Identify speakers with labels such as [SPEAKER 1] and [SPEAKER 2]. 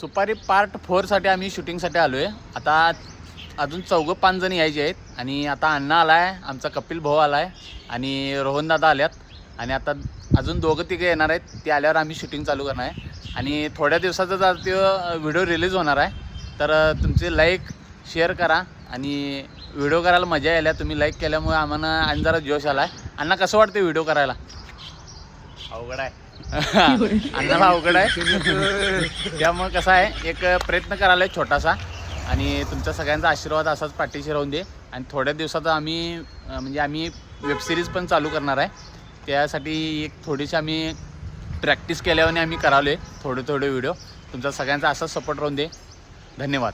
[SPEAKER 1] सुपारी पार्ट फोरसाठी आम्ही शूटिंगसाठी आलो आहे आता अजून चौघं पाच जण यायचे आहेत. आणि आता अण्णा आला आहे आमचा कपिल भाऊ आला आहे आणि रोहनदादा आल्यात. आणि आता अजून दोघं तिघं येणार आहेत. ते आल्यावर आम्ही शूटिंग चालू करणार आहे. आणि थोड्या दिवसाचा आज तो व्हिडिओ रिलीज होणार आहे तर तुमचे लाईक शेअर करा. आणि व्हिडिओ करायला मजा यायला. तुम्ही लाईक केल्यामुळे आम्हाला आणि जरा जोश आला आहे अण्णा कसं वाटतं व्हिडिओ करायला?
[SPEAKER 2] अवघड आहे.
[SPEAKER 1] अन्नाला अवघड आहे. त्यामुळे कसं आहे एक प्रयत्न करायला आहे छोटासा. आणि तुमच्या सगळ्यांचा आशीर्वाद असाच पाठीशी राहून दे. आणि थोड्या दिवसात आम्ही म्हणजे आम्ही वेबसिरीज पण चालू करणार आहे. त्यासाठी एक थोडीशी आम्ही प्रॅक्टिस केल्याने आम्ही करावले थोडे थोडे व्हिडिओ तुमचा सगळ्यांचा असाच सपोर्ट राहून दे. धन्यवाद.